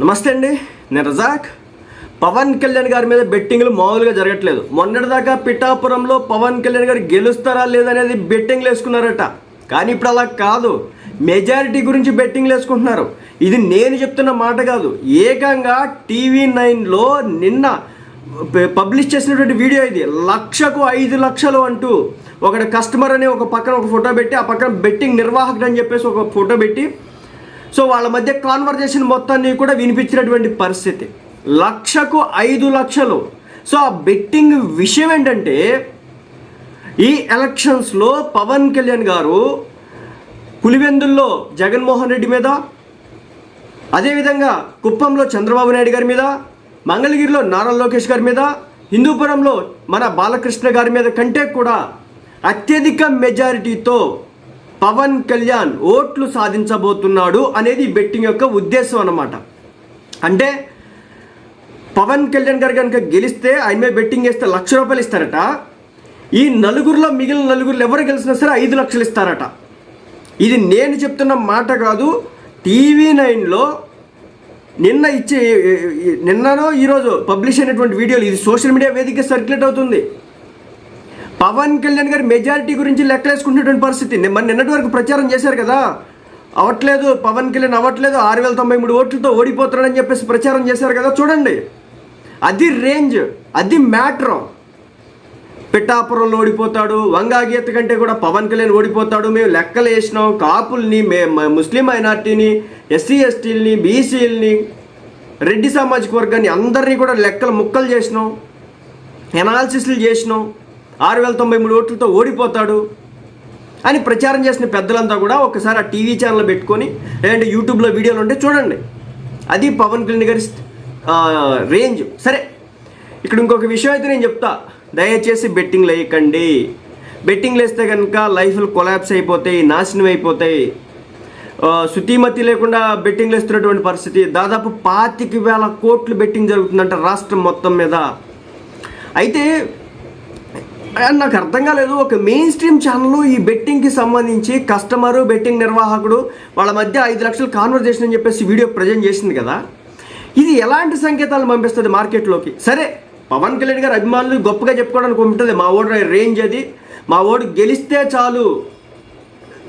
నమస్తే అండి నేను రజాక్. పవన్ కళ్యాణ్ గారి మీద బెట్టింగ్లు మామూలుగా జరగట్లేదు. మొన్నటిదాకా పిఠాపురంలో పవన్ కళ్యాణ్ గారు గెలుస్తారా లేదనేది బెట్టింగ్లు వేసుకున్నారట. కానీ ఇప్పుడు అలా కాదు. మెజారిటీ గురించి బెట్టింగ్లు వేసుకుంటున్నారు. ఇది నేను చెప్తున్న మాట కాదు. ఏకంగా టీవీ నైన్లో నిన్న పబ్లిష్ చేసినటువంటి వీడియో ఇది. లక్షకు ఐదు లక్షలు అంటూ ఒకటి కస్టమర్ అని ఒక పక్కన ఒక ఫోటో పెట్టి ఆ పక్కన బెట్టింగ్ నిర్వాహకుడు అని చెప్పేసి ఒక ఫోటో పెట్టి సో వాళ్ళ మధ్య కాన్వర్జేషన్ మొత్తాన్ని కూడా వినిపించినటువంటి పరిస్థితి. లక్షకు ఐదు లక్షలు. సో ఆ బెట్టింగ్ విషయం ఏంటంటే ఈ ఎలక్షన్స్లో పవన్ కళ్యాణ్ గారు పులివెందుల్లో జగన్మోహన్ రెడ్డి మీద అదేవిధంగా కుప్పంలో చంద్రబాబు నాయుడు గారి మీద మంగళగిరిలో నారా లోకేష్ గారి మీద హిందూపురంలో మన బాలకృష్ణ గారి మీద కంటే కూడా అత్యధిక మెజారిటీతో పవన్ కళ్యాణ్ ఓట్లు సాధించబోతున్నాడు అనేది బెట్టింగ్ యొక్క ఉద్దేశం అన్నమాట. అంటే పవన్ కళ్యాణ్ గారు కనుక గెలిస్తే ఆయన మీద బెట్టింగ్ వేస్తే లక్ష రూపాయలు ఇస్తారట. ఈ నలుగురిలో మిగిలిన నలుగురు ఎవరు గెలిచినా సరే ఐదు లక్షలు ఇస్తారట. ఇది నేను చెప్తున్న మాట కాదు టీవీ నైన్లో నిన్న ఇచ్చే నిన్ననో ఈరోజు పబ్లిష్ అయినటువంటి వీడియోలు ఇది సోషల్ మీడియా వేదిక సర్క్యులేట్ అవుతుంది. పవన్ కళ్యాణ్ గారి మెజారిటీ గురించి లెక్కలేసుకుంటున్నటువంటి పరిస్థితి. మన నిన్నటి వరకు ప్రచారం చేశారు కదా. అవట్లేదు పవన్ కళ్యాణ్ అవ్వట్లేదు ఆరు వేల తొంభై మూడు ఓట్లతో ఓడిపోతున్నాడని చెప్పేసి ప్రచారం చేశారు కదా. చూడండి. అది రేంజ్ అది మ్యాటర్. పిఠాపురంలో ఓడిపోతాడు వంగాగీత కంటే కూడా పవన్ కళ్యాణ్ ఓడిపోతాడు. మేము లెక్కలు వేసినాం కాపుల్ని మే ముస్లిం మైనార్టీని ఎస్సీ ఎస్టీలని బీసీలని రెడ్డి సామాజిక వర్గాన్ని అందరినీ కూడా లెక్కలు ముక్కలు చేసినాం. ఎనాలిసిస్లు చేసినాం. ఆరు వేల తొంభై మూడు ఓట్లతో ఓడిపోతాడు అని ప్రచారం చేసిన పెద్దలంతా కూడా ఒకసారి ఆ టీవీ ఛానల్ పెట్టుకొని లేదంటే యూట్యూబ్లో వీడియోలు ఉంటే చూడండి. అది పవన్ కళ్యాణ్ గారి రేంజ్. సరే ఇక్కడ ఇంకొక విషయం అయితే నేను చెప్తా. దయచేసి బెట్టింగ్లు వేయకండి బెట్టింగ్లు వేస్తే కనుక లైఫ్లు కొలాప్స్ అయిపోతాయి నాశనం అయిపోతాయి. శుతిమతి లేకుండా బెట్టింగ్లు వేస్తున్నటువంటి పరిస్థితి. దాదాపు పాతిక వేల కోట్లు బెట్టింగ్ జరుగుతుందంట రాష్ట్రం మొత్తం మీద. అయితే ఆ, నాకు అర్థం కాలేదు. ఒక మెయిన్ స్ట్రీమ్ ఛానల్ ఈ బెట్టింగ్కి సంబంధించి కస్టమరు బెట్టింగ్ నిర్వాహకుడు వాళ్ళ మధ్య ఐదు లక్షలు కాన్వర్జేషన్ అని చెప్పేసి వీడియో ప్రజెంట్ చేసింది కదా. ఇది ఎలాంటి సంకేతాలు పంపిస్తుంది మార్కెట్లోకి? సరే పవన్ కళ్యాణ్ గారు అభిమానులు గొప్పగా చెప్పుకోవడానికి ఉంటుంది. మా ఓడి రేంజ్ అది. మా ఓడు గెలిస్తే చాలు.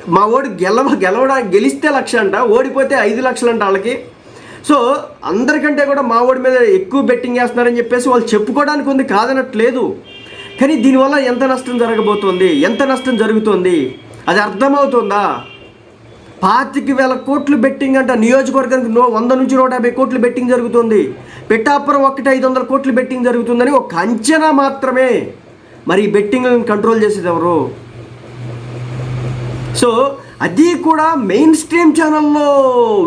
మా ఓడి గెలవ గెలవడా గెలిస్తే లక్ష అంట ఓడిపోతే ఐదు లక్షలు అంట వాళ్ళకి. సో అందరికంటే కూడా మా ఓడి మీద ఎక్కువ బెట్టింగ్ వేస్తున్నారని చెప్పేసి వాళ్ళు చెప్పుకోవడానికి ఉంది కాదనట్లేదు. కానీ దీనివల్ల ఎంత నష్టం జరగబోతోంది? ఎంత నష్టం జరుగుతోంది? అది అర్థమవుతుందా? పాతిక వేల కోట్లు బెట్టింగ్ అంట నియోజకవర్గానికి నో వంద నుంచి నూట యాభై కోట్లు బెట్టింగ్ జరుగుతుంది. పిఠాపురం ఒకటి ఐదు వందల కోట్లు బెట్టింగ్ జరుగుతుందని ఒక అంచనా మాత్రమే. మరి ఈ బెట్టింగ్లను కంట్రోల్ చేసేది ఎవరు? సో అది కూడా మెయిన్ స్ట్రీమ్ ఛానల్లో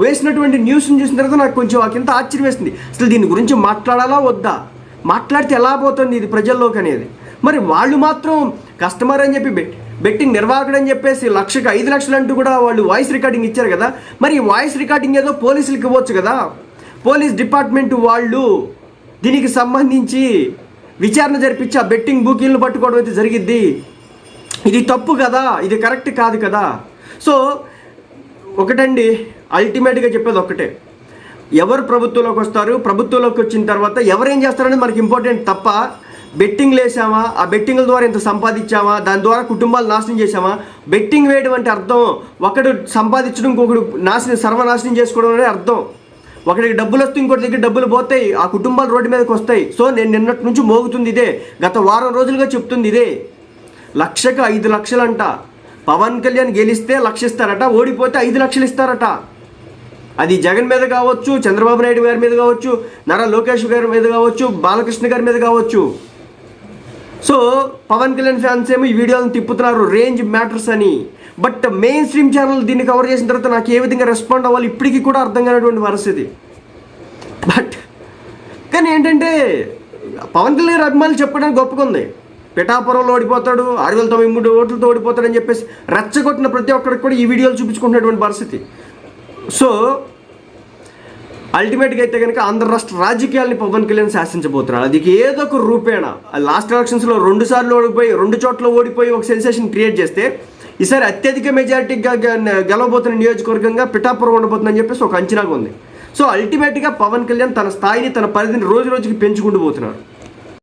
వేసినటువంటి న్యూస్ని చూసిన తర్వాత నాకు కొంచెం ఒకంత ఆశ్చర్యం వేసింది అసలు దీని గురించి మాట్లాడాలా వద్దా? మాట్లాడితే ఎలా పోతుంది ఇది ప్రజల్లోకి అనేది? మరి వాళ్ళు మాత్రం కస్టమర్ అని చెప్పి బెట్ బెట్టింగ్ నిర్వాహకుడు అని చెప్పేసి లక్షకు ఐదు లక్షలు అంటూ కూడా వాళ్ళు వాయిస్ రికార్డింగ్ ఇచ్చారు కదా? మరి వాయిస్ రికార్డింగ్ ఏదో పోలీసులకు ఇవ్వచ్చు కదా? పోలీస్ డిపార్ట్మెంట్ వాళ్ళు దీనికి సంబంధించి విచారణ జరిపించి ఆ బెట్టింగ్ బుకింగ్లు పట్టుకోవడం అయితే జరిగిద్ది. ఇది తప్పు కదా? ఇది కరెక్ట్ కాదు కదా? సో ఒకటండి అల్టిమేట్గా చెప్పేది ఒకటే ఎవరు ప్రభుత్వంలోకి వస్తారు? ప్రభుత్వంలోకి వచ్చిన తర్వాత ఎవరేం చేస్తారనేది మనకి ఇంపార్టెంట్ తప్ప బెట్టింగ్ వేసామా? ఆ బెట్టింగ్ల ద్వారా ఇంత సంపాదించామా? దాని ద్వారా కుటుంబాలు నాశనం చేసామా బెట్టింగ్ వేయడం అంటే అర్థం ఒకడు సంపాదించడం ఇంకొకడు నాశనం సర్వనాశనం చేసుకోవడం అనేది అర్థం. ఒకడికి డబ్బులు వస్తే ఇంకోటి దగ్గర డబ్బులు పోతాయి ఆ కుటుంబాలు రోడ్డు మీదకి వస్తాయి. సో నేను నిన్నటి నుంచి మోగుతుంది ఇదే. గత వారం రోజులుగా చెప్తుంది ఇదే. లక్షకు ఐదు లక్షలంట. పవన్ కళ్యాణ్ గెలిస్తే లక్ష ఇస్తారట ఓడిపోతే ఐదు లక్షలు ఇస్తారట. అది జగన్ మీద కావచ్చు చంద్రబాబు నాయుడు గారి మీద కావచ్చు నారా లోకేష్ గారి మీద కావచ్చు బాలకృష్ణ గారి మీద కావచ్చు. సో పవన్ కళ్యాణ్ ఫ్యాన్స్ ఏమో ఈ వీడియోలను తిప్పుతున్నారు రేంజ్ మ్యాటర్స్ అని. బట్ మెయిన్ స్ట్రీమ్ ఛానల్ దీన్ని కవర్ చేసిన తర్వాత నాకు ఏ విధంగా రెస్పాండ్ అవ్వాలి ఇప్పటికీ కూడా అర్థం కానటువంటి పరిస్థితి బట్ కానీ ఏంటంటే పవన్ కళ్యాణ్ గారి అభిమానులు చెప్పడానికి గొప్పగా ఉంది పిఠాపురంలో ఓడిపోతాడు ఆరు వేల తొంభై మూడు ఓట్లతో ఓడిపోతాడని చెప్పేసి రెచ్చగొట్టిన ప్రతి ఒక్కరికి కూడా ఈ వీడియోలు చూపించుకుంటున్నటువంటి పరిస్థితి. సో అల్టిమేట్గా అయితే కనుక ఆంధ్ర రాష్ట్ర రాజకీయాల్ని పవన్ కళ్యాణ్ శాసించబోతున్నాడు. అది ఏదో ఒక రూపేణ. లాస్ట్ ఎలక్షన్స్లో రెండు సార్లు ఓడిపోయి రెండు చోట్ల ఓడిపోయి ఒక సెన్సేషన్ క్రియేట్ చేస్తే ఈసారి అత్యధిక మెజారిటీగా గెలవబోతున్న నియోజకవర్గంగా పిఠాపురం ఉండబోతుందని చెప్పేసి ఒక అంచనాగా ఉంది. సో అల్టిమేట్గా పవన్ కళ్యాణ్ తన స్థాయిని తన పరిధిని రోజు రోజుకి పెంచుకుంటూ పోతున్నారు